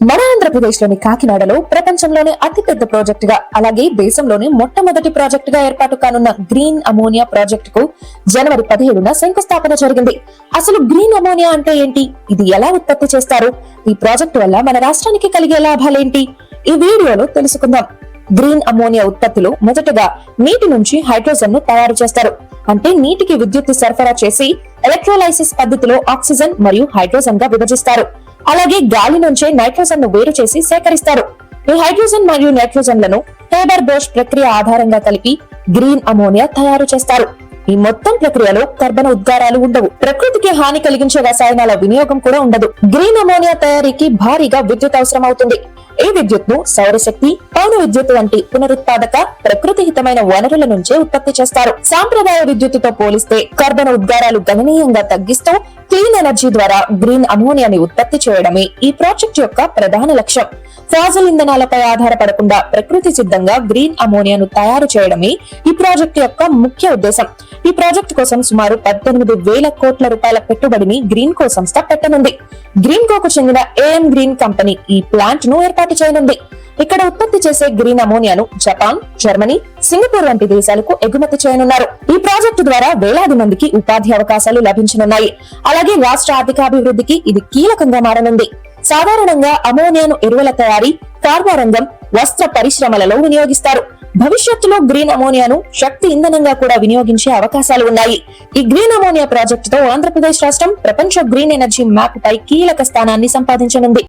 మన ఆంధ్రప్రదేశ్లోని కాకినాడలో ప్రపంచంలోనే అతిపెద్ద ప్రాజెక్టుగా అలాగే దేశంలోనే మొట్టమొదటి ప్రాజెక్టు గా ఏర్పాటు కానున్న గ్రీన్ అమోనియా ప్రాజెక్టు కు జనవరి పదిహేడున శంకుస్థాపన జరిగింది. అసలు గ్రీన్ అమోనియా అంటే ఏంటి? ఇది ఎలా ఉత్పత్తి చేస్తారు? ఈ ప్రాజెక్టు వల్ల మన రాష్ట్రానికి కలిగే లాభాలేంటి? ఈ వీడియోలో తెలుసుకుందాం. గ్రీన్ అమోనియా ఉత్పత్తిలో మొదటగా నీటి నుంచి హైడ్రోజన్ను తయారు చేస్తారు. అంటే నీటికి విద్యుత్ సరఫరా చేసి ఎలక్ట్రోలైసిస్ పద్ధతిలో ఆక్సిజన్ మరియు హైడ్రోజన్గా విభజిస్తారు. అలాగే గాలి నుంచే నైట్రోజన్ను వేరు చేసి సేకరిస్తారు. ఈ హైడ్రోజన్ మరియు నైట్రోజన్లను హేబర్ బోష్ ప్రక్రియ ఆధారంగా కలిపి గ్రీన్ అమోనియా తయారు చేస్తారు. ఈ మొత్తం ప్రక్రియలో కర్బన ఉద్గారాలు ఉండవు. ప్రకృతికి హాని కలిగించే రసాయనాల వినియోగం కూడా ఉండదు. గ్రీన్ అమోనియా తయారీకి భారీగా విద్యుత్ అవసరం అవుతుంది ఈ విద్యుత్ను సౌరశక్తి పౌన విద్యుత్ వంటి పునరుత్పాదక ప్రకృతి హితమైన వనరుల నుంచే ఉత్పత్తి చేస్తారు. సాంప్రదాయ విద్యుత్తుతో పోలిస్తే కర్బన ఉద్గారాలు గణనీయంగా తగ్గిస్తూ క్లీన్ ఎనర్జీ ద్వారా గ్రీన్ అమోనియాని ఉత్పత్తి చేయడమే ఈ ప్రాజెక్ట్ యొక్క ప్రధాన లక్ష్యం. ఫాజల్ ఇంధనాలపై ఆధారపడకుండా ప్రకృతి సిద్ధంగా గ్రీన్ అమోనియాను తయారు చేయడమే ఈ ప్రాజెక్టు యొక్క ముఖ్య ఉద్దేశం. ఈ ప్రాజెక్టు కోసం సుమారు పద్దెనిమిది వేల కోట్ల రూపాయల పెట్టుబడిని గ్రీన్ కో సంస్థ పెట్టనుంది. గ్రీన్ కోకు చెందిన ఏఎం గ్రీన్ కంపెనీ ఈ ప్లాంట్ను ఏర్పాటు చేయనుంది. ఇక్కడ ఉత్పత్తి చేసే గ్రీన్ అమోనియాను జపాన్ జర్మనీ సింగపూర్ వంటి దేశాలకు ఎగుమతి చేయనున్నారు. ఈ ప్రాజెక్టు ద్వారా వేలాది మందికి ఉపాధి అవకాశాలు లభించనున్నాయి. అలాగే రాష్ట్ర ఆర్థికాభివృద్ధికి ఇది కీలకంగా మారనుంది. సాధారణంగా అమోనియాను ఎరువుల తయారీ కార్మారంగం వస్త్ర పరిశ్రమలలో వినియోగిస్తారు. భవిష్యత్తులో గ్రీన్ అమోనియాను శక్తి ఇంధనంగా కూడా వినియోగించే అవకాశాలు ఉన్నాయి. ఈ గ్రీన్ అమోనియా ప్రాజెక్టుతో ఆంధ్రప్రదేశ్ రాష్ట్రం ప్రపంచ గ్రీన్ ఎనర్జీ మ్యాప్ పై కీలక స్థానాన్ని సంపాదించనుంది.